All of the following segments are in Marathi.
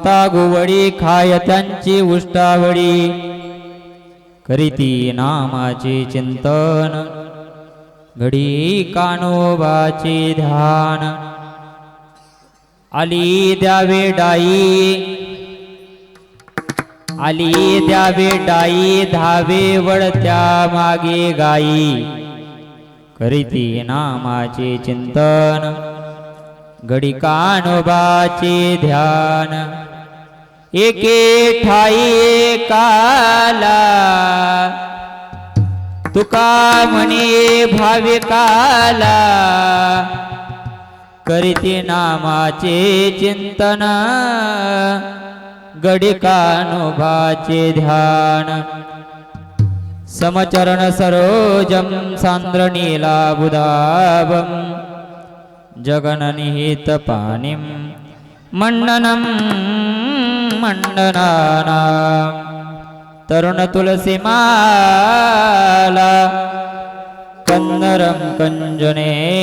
खाता गोवडी खाय त्यांची उष्टावळी. करीती नामाचे चिंतन घडी कानोबाचे ध्यान. आली द्यावे डाई आली द्यावे डाई धावे वळत्या मागे गाई. करीती नामाचे चिंतन घडी कानोबाचे ध्यान. एके ठाई काला तुका म्हणे भाविकाला. करीते नामाचे चिंतन. गडी ध्यान. समचरण सरोजम सांद्रणीला बुधाबम जगननिहित पाणिं तरुण तुलसी तरुणतुलसीमाला कन्नरं कञ्जनेत्रं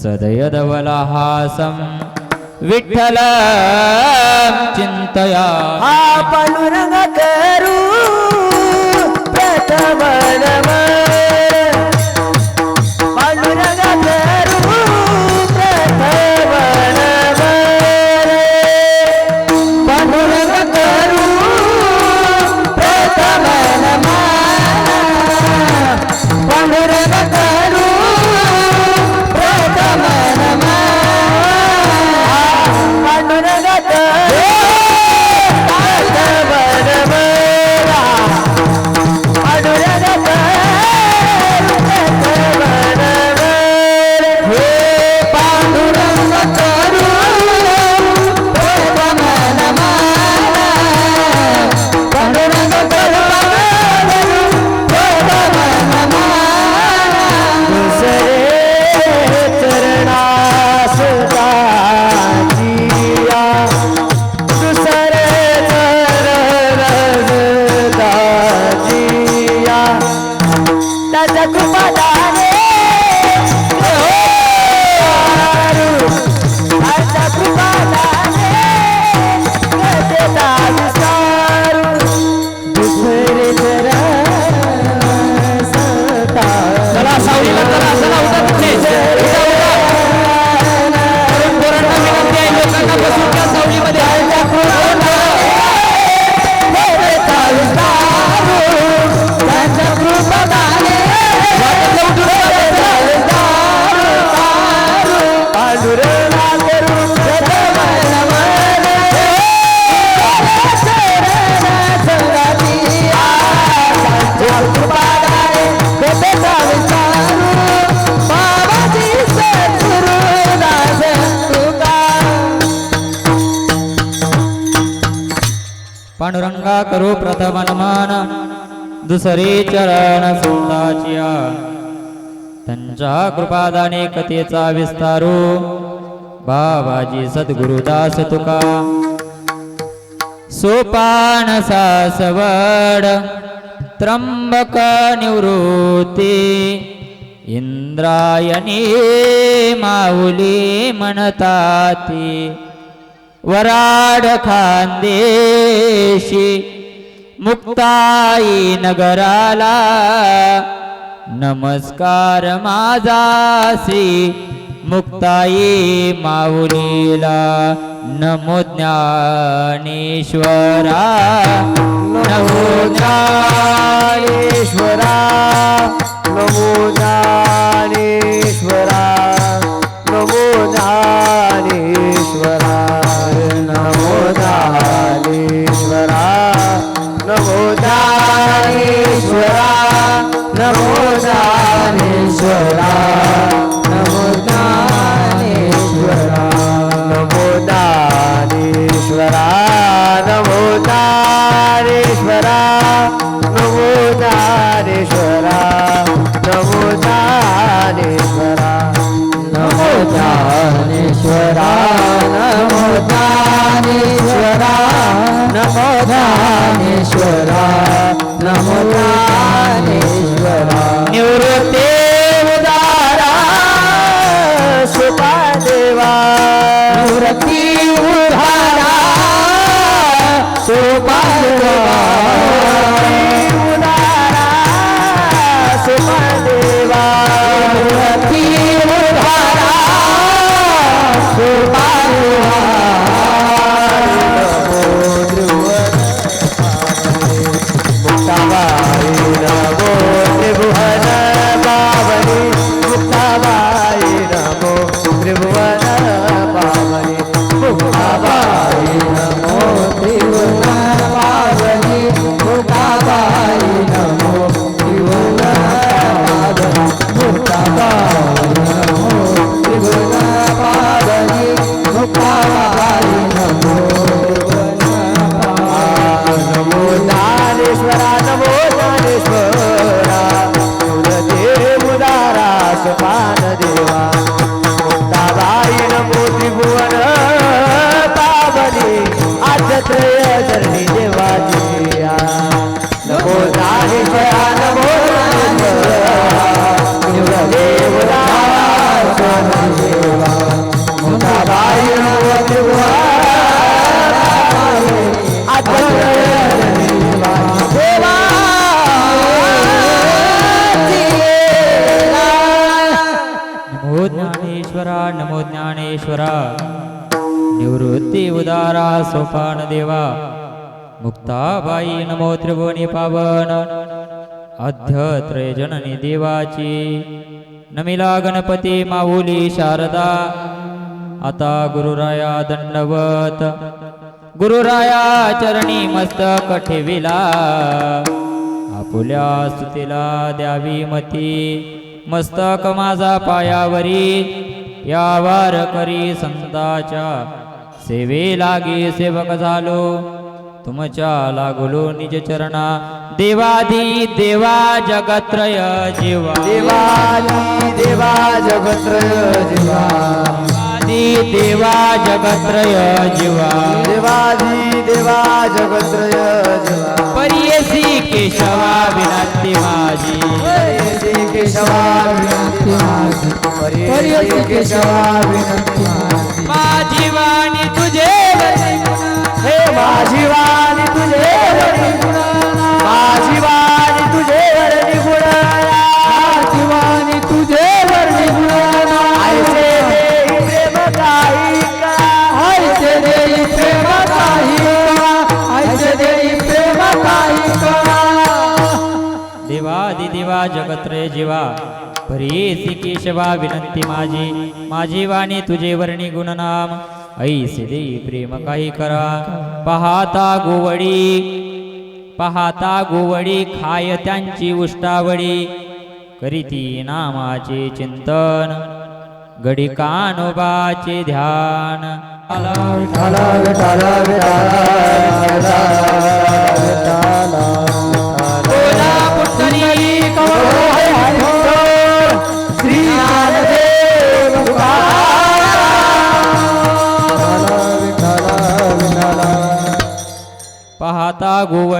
सदयदवलहासं विठ्ठल चिन्तया हा पांडुरंग दुसरे चरण सुंदाचिया त्यांच्या कृपादाने कथेचा विस्तारू। बाबाजी सद्गुरुदास तुका। सोपान सासवड त्र्यंबक निवृत्ती। इंद्रायणी माऊली म्हणताती वराड खानदेशी। मुक्ताई नगराला. नमस्कार माझा श्री मुक्ताई माऊलीला. नमो ज्ञानेश्वरा. नमो ज्ञानेश्वरा. नमो ज्ञानेश्वरा. नमो ज्ञानेश्वरा. नमो ज्ञानेश्वरा. नमो दानेश्वरा ज्ञानेश्वरा नमो ज्ञानेश्वरा निवृत्ते उदारा सुपादेवा. निवृत्ती देवाची. नमिला गणपती माऊली शारदा. आता गुरुराया दंडवत. गुरुराया चरणी मस्तक ठेविला. आपुल्या स्तुतीला द्यावी मती. मस्तक माझा पायावरी. या वार करी संताच्या सेवे लागी सेवक झालो. तुमच्या लागलो निज चरणा. देवाधी देवा जगत्रय जीवा. देवानी देवा जगत्रय जीवा. देवाधी देवा जगत्रय जीवा. देवादी देवा जगत्रय जीवा. परियसी केशवा विनंती माझी. श्री केशवा विनंती माझी. हरी केशवा विनंती माझी. माझी वाणी माझी वाणी तुझे गुण माझी वाणी तुझे गुण माझी वाणी तुझे गुण देई प्रेम काही देई प्रेम काही देई प्रेम काही देवा जगत्रय जीवा. भरी केशवा विनंती माझी. माझी वाणी तुझे वर्णी गुणनाम. ऐसे देई प्रेम काही करा. पाहता गोवडी पाहता गोवडी खाय त्यांची उष्टावडी. करीती नामाचे चिंतन गडी कानोबाचे ध्यान. विठाला विठाला विठाला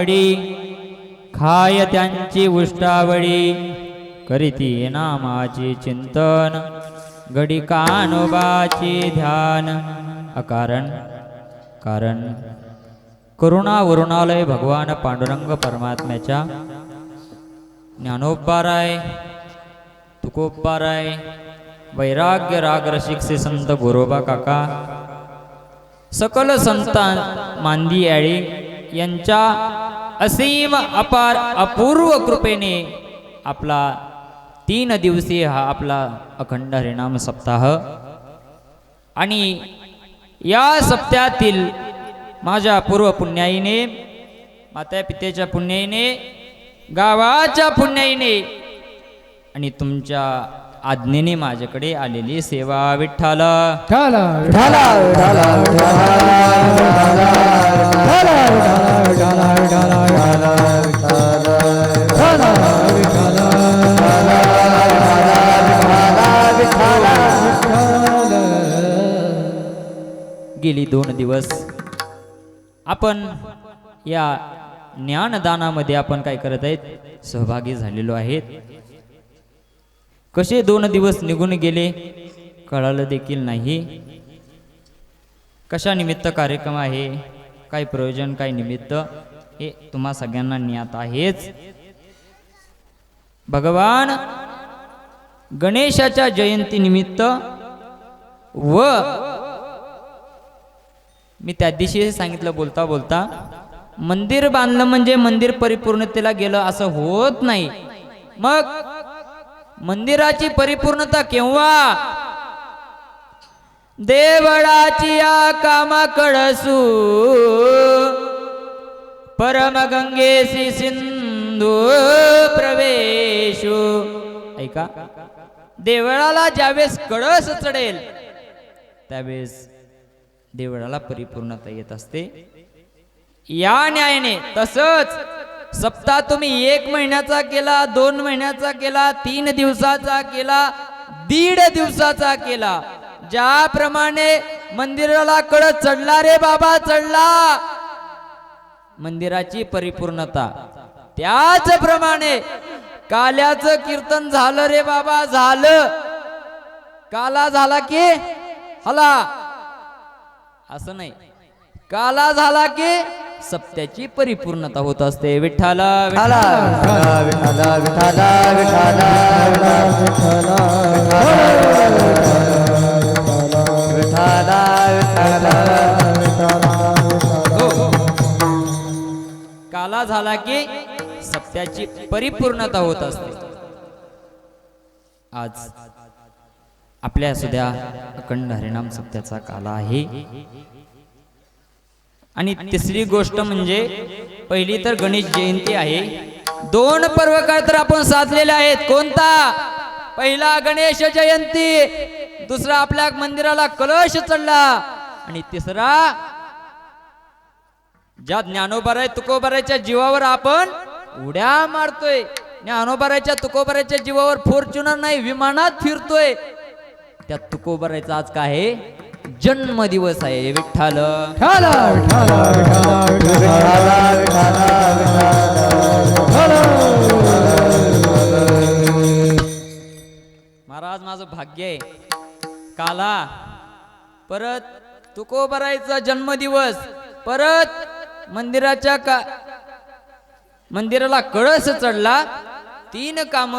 पाहता खाय त्यांची उष्टावडी करीती नामाची चिंतन गडी कानोबाची ध्यान. अकारण कारण करुणा वरुणालय भगवान पांडुरंग परमात्म्याच्या ज्ञानोपाराय तुकोपाराय वैराग्य रागरसिक से संत गोरोबा काका सकल संतान मांदी याळी यांच्या असीम अपार अपूर्व कृपेने आपला तीन दिवसीय हा आपला अखंड हरिनाम सप्ताह आणि या सप्त्यातील माझ्या पूर्व पुण्याईने माता पित्याच्या पुण्याईने गावाच्या पुण्याईने आणि तुमच्या आज्ञेने माझ्याकडे आलेली सेवा विठ्ठल ठाला ढाला गेली दोन दिवस. आपण या ज्ञानदानामध्ये आपण काय करत आहेत? सहभागी झालेलो आहेत. कसे दोन दिवस निघून गेले कळालं देखील नाही. कशा निमित्त कार्यक्रम आहे? काय प्रयोजन काय निमित्त? हे तुम्हा सगळ्यांना ज्ञात आहेच. भगवान गणेशाच्या जयंती निमित्त व मी त्या दिवशी सांगितलं बोलता बोलता मंदिर बांधलं म्हणजे मंदिर परिपूर्णतेला गेलं असं होत नाही. मग मंदिराची परिपूर्णता केव्हा? देवळाची या कामाकडसू. परमगंगेसी सिंधू प्रवेशू. ऐका. देवळाला ज्यावेळेस कळस चढेल त्यावेळेस देवळाला परिपूर्णता येत असते. या न्यायाने तसंच सप्ताह तुम्ही एक महिन्याचा केला दोन महिन्याचा केला तीन दिवसाचा केला दीड दिवसाचा केला. ज्याप्रमाणे मंदिराला कळत चढला रे बाबा चढला. मंदिराची परिपूर्णता. त्याचप्रमाणे काल्याचं कीर्तन झालं रे बाबा झालं. काला झाला की हला. असं नाही. काला झाला की सत्याची परिपूर्णता होत असते. विठ्ठला ढाला विठ्ठला. विठाला विठाला विठाला विठाला विठाला काला झाला की सत्याची परिपूर्णता होत असते. आज आपल्या सुद्धा अखंड हरिणाम सत्याचा काला आहे. आणि तिसरी गोष्ट म्हणजे पहिली तर गणेश जयंती आहे. दोन पर्व काळ तर आपण साधलेले आहेत. कोणता? पहिला गणेश जयंती दुसरा आपल्या मंदिराला कलश चढला आणि तिसरा ज्या ज्ञानोबाराय तुकोबारायच्या जीवावर आपण उड्या मारतोय ज्ञानोबारायच्या तुकोबारायच्या जीवावर फॉर्च्युनर नाही विमानात फिरतोय. त्या तुकोबारायचा आज काय आहे? जन्म दिवस आहे विठ्ठल महाराज माझं भाग्य आहे. काला परत तुकोबरायचा जन्मदिवस परत मंदिराच्या का मंदिराला कळस चढला. तीन काम.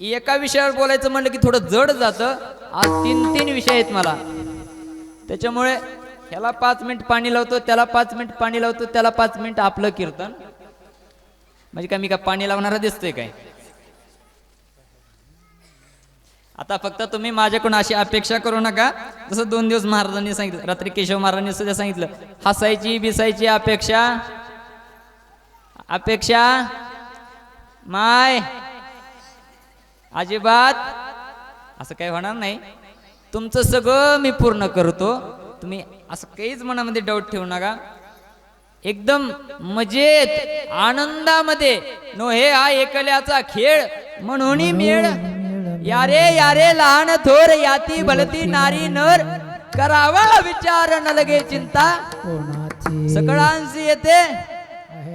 एका विषयावर बोलायचं म्हणलं की थोडं जड जातं. आज तीन तीन विषय आहेत मला. त्याच्यामुळे ह्याला पाच मिनिट पाणी लावतो त्याला पाच मिनिट पाणी लावतो त्याला पाच मिनिट आपलं कीर्तन. म्हणजे काय मी काय पाणी लावणारा दिसतोय काय? आता फक्त तुम्ही माझ्याकडून अशी अपेक्षा करू नका. जसं दोन दिवस महाराजांनी सांगितलं रात्री केशव महाराजांनी सुद्धा सांगितलं हसायची बिसायची अपेक्षा? अपेक्षा? माय? अजिबात? असं काही होणार नाही. तुमचं सगळं मी पूर्ण करतो. तुम्ही असं काहीच मनामध्ये डाऊट ठेवू नका. एकदम मजेत आनंदामध्ये नो हे हा एकल्याचा खेळ म्हणून मेळ यारे यारे लहान थोर याती भलती नारी नर. करावा विचार न लगे चिंता सगळ्यांशी येते.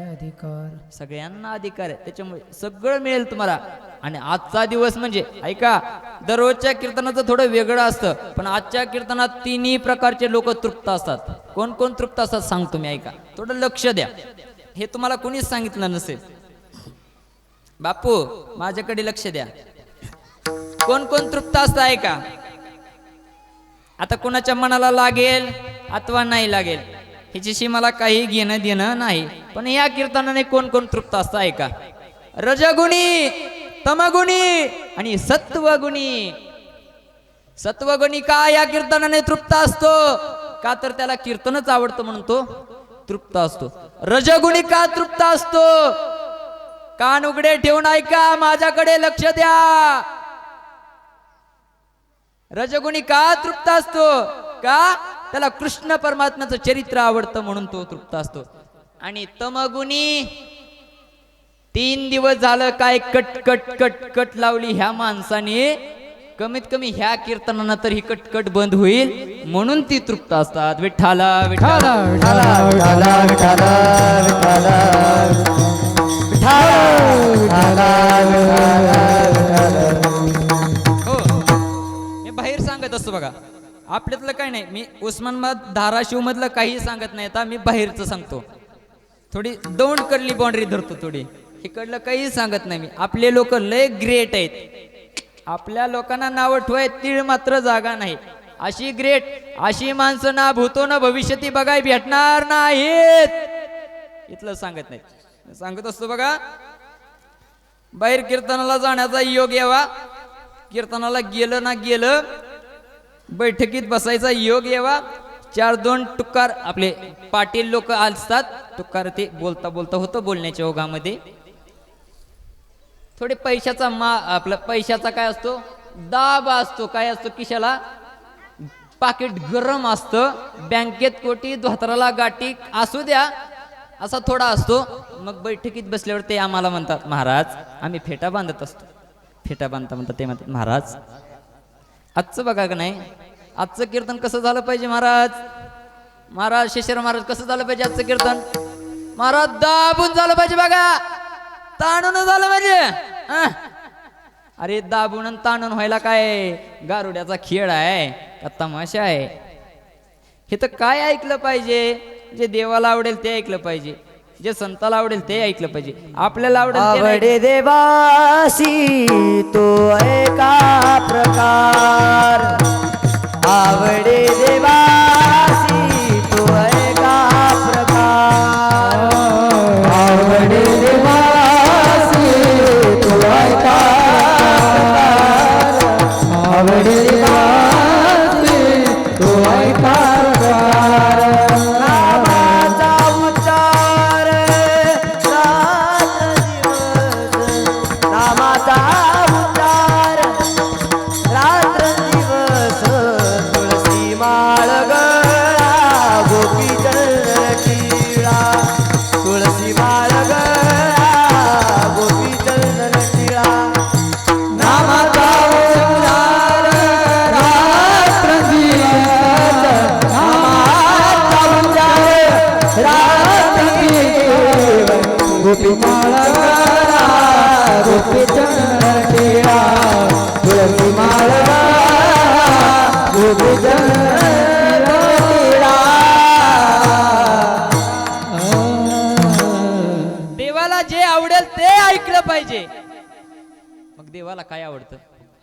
अधिकार. सगळ्यांना अधिकार आहे. त्याच्यामुळे सगळं मिळेल तुम्हाला. आणि आजचा दिवस म्हणजे ऐका दररोजच्या कीर्तनाचं थोडं वेगळं असतं पण आजच्या कीर्तनात तिन्ही प्रकारचे लोक तृप्त असतात. कोण कोण तृप्त असतात सांगतो मी ऐका. थोडं लक्ष द्या. हे तुम्हाला कोणीच सांगितलं नसेल. बापू माझ्याकडे लक्ष द्या. कोण कोण तृप्त असतं ऐका आता कोणाच्या मनाला लागेल अथवा नाही लागेल? ह्याच्याशी मला काही घेणं देणं नाही. पण या कीर्तनाने कोण कोण तृप्त असतं ऐका रजगुणी तमगुणी आणि सत्वगुणी. सत्वगुणी का या कीर्तनाने तृप्त असतो? का तर त्याला कीर्तनच आवडतं म्हणून तो तृप्त असतो. रजगुणी का तृप्त असतो? कान उघडे ठेवून ऐका माझ्याकडे लक्ष द्या. रजगुणी का तृप्त असतो? का? त्याला कृष्ण परमात्म्याचं चरित्र आवडतं म्हणून तो तृप्त असतो. आणि तमगुणी तीन दिवस झालं काय कट कट कट कट लावली ह्या माणसाने. कमीत कमी ह्या कीर्तनानं तर ही कटकट बंद होईल म्हणून ती तृप्त असतात. विठ्ठाला विठ्ठाला. विठाला विठाला विठाला विठाला विठाला विठाला सांगत असतो बघा. आपल्यातलं काय नाही मी उस्मानाबाद धाराशिव मधलं काही सांगत नाही आता मी बाहेरचं सांगतो. थोडी दोन कडली बाउंड्री धरतो थोडी. इकडलं काही सांगत नाही मी. आपले लोक लय ग्रेट आहेत. आपल्या लोकांना नावं ठेवाय तीळ मात्र जागा नाही. अशी ग्रेट अशी माणसं ना भूतो ना भविष्य ती बघाय भेटणार नाहीत. इथलं सांगत नाही. सांगत असतो बघा बाहेर कीर्तनाला जाण्याचा योग यावा. कीर्तनाला गेलं ना गेलं बैठकीत बसायचा योग यावा. चार दोन टुकार आपले पाटील लोक असतात टुकार ते बोलता बोलता होतं बोलण्याच्या ओघामध्ये. थोडे पैशाचा मा आपला पैशाचा काय असतो? दाब असतो. काय असतो किशाला पाकिट गरम असतं. बँकेत कोटी धोत्राला गाठी असू द्या. असा थोडा असतो. मग बैठकीत बसल्यावर ते आम्हाला म्हणतात महाराज आम्ही फेटा बांधत असतो. फेटा बांधता म्हणतात ते म्हणतात महाराज आजचं बघा का नाही? आजचं कीर्तन कसं झालं पाहिजे महाराज? महाराज शिशर महाराज कसं झालं पाहिजे आजचं कीर्तन? महाराज दाबून झालं पाहिजे बघा. ताणून झालं पाहिजे. अरे दाबून आणि ताणून व्हायला काय? गारुड्याचा खेळ आहे का तमाशा आहे? हे तर काय ऐकलं पाहिजे? जे देवाला आवडेल ते ऐकलं पाहिजे. जे संताला आवडेल ते ऐकलं पाहिजे. आपल्याला आवडेल. आवडे देवासी तो एका प्रकार? आवडे देवासी तो एका प्रकार? आवडे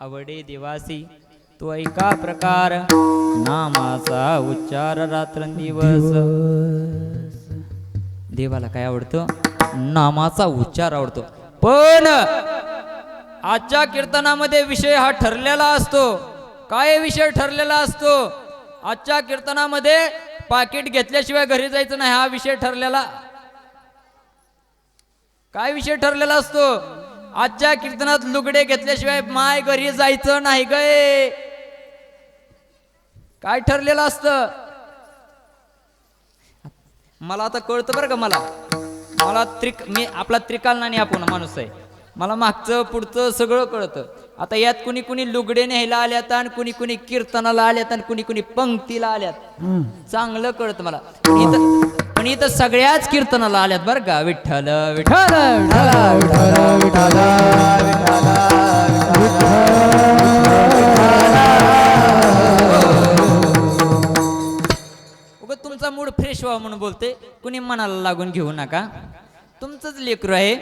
आवडे देवासी तो ऐका प्रकार. नामाचा उच्चार रात्रंदिवस. देवाला काय आवडतं? नामाचा उच्चार आवडतो. पण आजच्या कीर्तनामध्ये विषय हा ठरलेला असतो. काय विषय ठरलेला असतो? आजच्या कीर्तनामध्ये पाकिट घेतल्याशिवाय घरी जायचं नाही हा विषय ठरलेला. काय विषय ठरलेला असतो? आजच्या कीर्तनात लुगडे घेतल्याशिवाय माय घरी जायचं नाही गे. काय ठरलेलं असतं? मला आता कळतं बरं का मला. मला त्रिक मी आपला त्रिकालनाने आपण माणूस आहे. मला मागचं पुढचं सगळं कळतं. आता यात कुणी कुणी लुगडे न्यायला आल्यात आणि कुणी कुणी कीर्तनाला आल्यात आणि कुणी कुणी पंक्तीला आल्यात. चांगलं कळतं मला. इथं पण इथं सगळ्याच कीर्तनाला आल्यात बरं का. विठ्ठल विठ्ठल. विठाला तुमचा मूड फ्रेश व्हावा म्हणून बोलते कुणी मनाला लागून घेऊ नका. तुमचंच लेकरू आहे.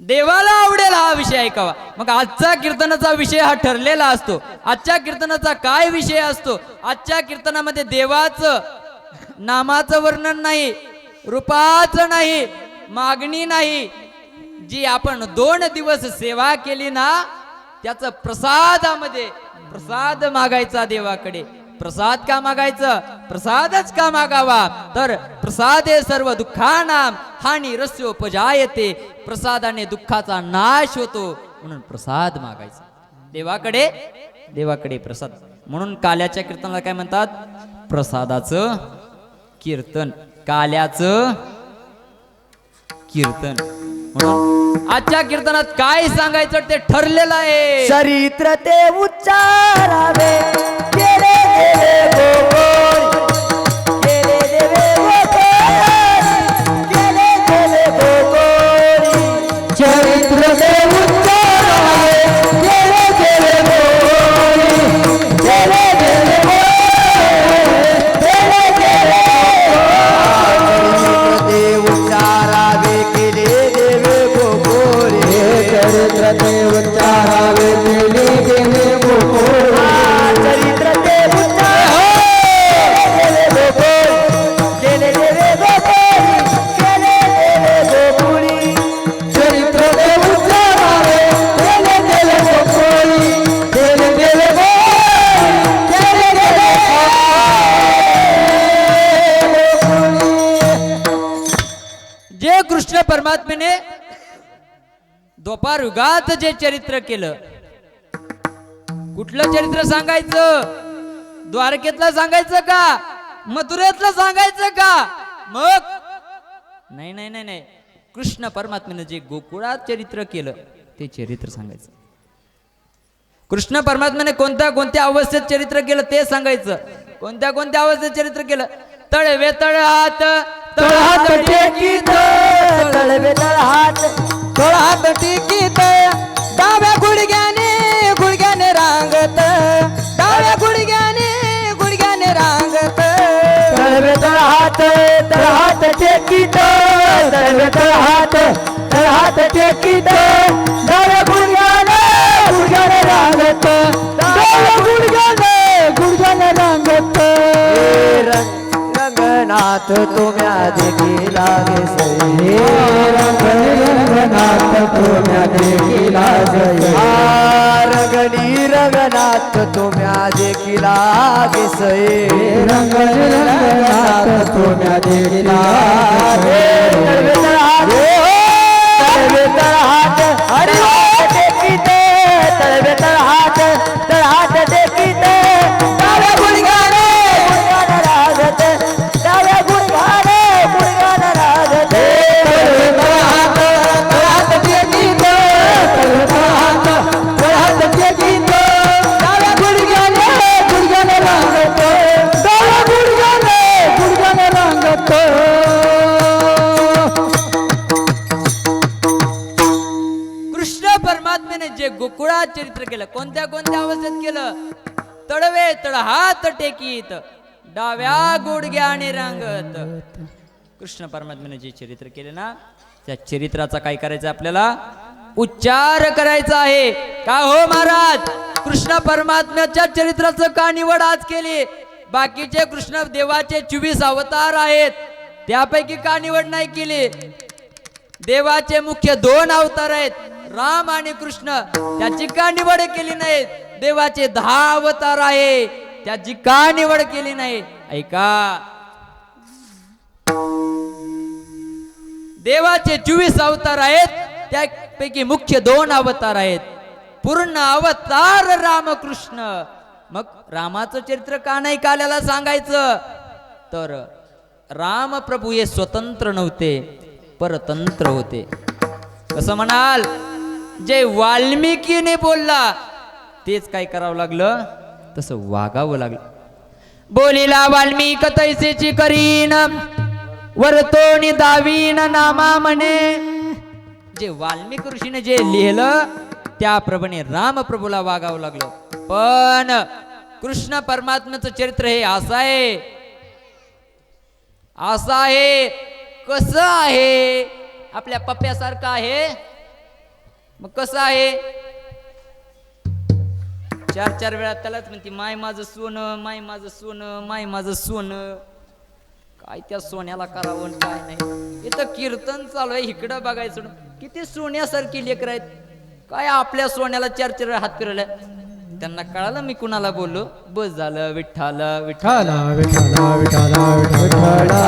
देवाला आवडेल हा विषय ऐकावा. मग आजचा कीर्तनाचा विषय हा ठरलेला असतो. आजच्या कीर्तनाचा काय विषय असतो? आजच्या कीर्तनामध्ये देवाचं नामाचं वर्णन नाही रूपाचं नाही मागणी नाही. जी आपण दोन दिवस सेवा केली ना त्याचं प्रसादामध्ये प्रसाद मागायचा देवाकडे. प्रसाद का मागायचं? प्रसादच का मागावा? तर प्रसादे सर्व दुःखानाम हानी रस्योपजायते प्रसादाने दुःखाचा नाश होतो म्हणून प्रसाद मागायचा. देवाकडे देवाकडे प्रसाद. म्हणून काल्याच्या कीर्तनाला काय म्हणतात? प्रसादाचं कीर्तन. काल्याचं कीर्तन. म्हणून आजच्या कीर्तनात काय सांगायचं ते ठरलेलं आहे. चरित्र ते उच्चारावे. गेले देवे कृष्ण परमात्म्याने युगात जे चरित्र केलं. कुठलं चरित्र सांगायचं? द्वारकेतलं सांगायचं का? मथुरेतलं सांगायचं का? मग? नाही नाही नाही नाही. कृष्ण परमात्म्याने जे गोकुळात चरित्र केलं ते चरित्र सांगायचं. कृष्ण परमात्म्याने कोणत्या कोणत्या अवस्थेत चरित्र केलं ते सांगायचं. कोणत्या कोणत्या अवस्थेत चरित्र केलं? तळवे तळ हात तळहात टेकीत तळवे तळहात. तळहात टेकीत डाव्या गुडघ्याने गुडघ्याने रांगत डाव्या गुडघ्याने गुडघ्याने रांगत. तळवे तळहात तळहात टेकीत तळवे तळहात तळहात टेकीत. रंगनाथ तुम्या देखी लागे सई रंग रंगनाथ तुम्या देखी लागे रंगनी रंगनाथ तुम्या देखी लागे सई रंग रंगनाथ तुम्या देखी लागे तळवे तळवे तळहात कोणत्या कोणत्या अवस्थेत केलं? तडवे तड हात टेकीत डाव्या गुडघ्याने रांगत. कृष्ण परमात्म्याने जे चरित्र केले ना त्या चरित्राचा काय करायचं आपल्याला? उच्चार करायचा आहे. का हो महाराज? कृष्ण परमात्म्याच्या चरित्राचं का निवड आज केली? बाकीचे कृष्ण देवाचे चोवीस अवतार आहेत. त्यापैकी का निवड नाही केली? देवाचे मुख्य दोन अवतार आहेत. राम आणि कृष्ण त्याची का निवड केली नाही देवाचे दहा अवतार आहे. त्याची का निवड केली नाही ऐका. देवाचे चोवीस अवतार आहेत त्यापैकी मुख्य दोन अवतार आहेत. पूर्ण अवतार रामकृष्ण. मग रामाचं चरित्र का नाही काल्याला सांगायचं? तर रामप्रभू हे स्वतंत्र नव्हते परतंत्र होते. कसं म्हणाल? जे वाल्मिकीने बोलला तेच काय करावं लागलं? तसं वागावं लागलं. बोलिला वाल्मिक तैसेची करीन वरतोणी दावीन नामा म्हणे. जे वाल्मिक ऋषीने जे लिहिलं त्याप्रमाणे रामप्रभूला वागावं लागलं. पण कृष्ण परमात्म्याचं चरित्र हे असं आहे. असं आहे कसं आहे? आपल्या पप्प्यासारखं आहे. मग कसं आहे? चार चार वेळा त्यालाच म्हणते माय माझं सोनं माय माझं सोनं माय माझं सोनं. काय त्या सोन्याला करावं काय नाही. इथं कीर्तन चालू आहे इकडं बघायचं किती सोन्यासारखी लेकर आहेत. काय आपल्या सोन्याला चार चार वेळा हात फिरवलाय त्यांना कळालं मी कुणाला बोललो? बस झालं विठ्ठल विठ्ठल. विठाला विठाला विठाला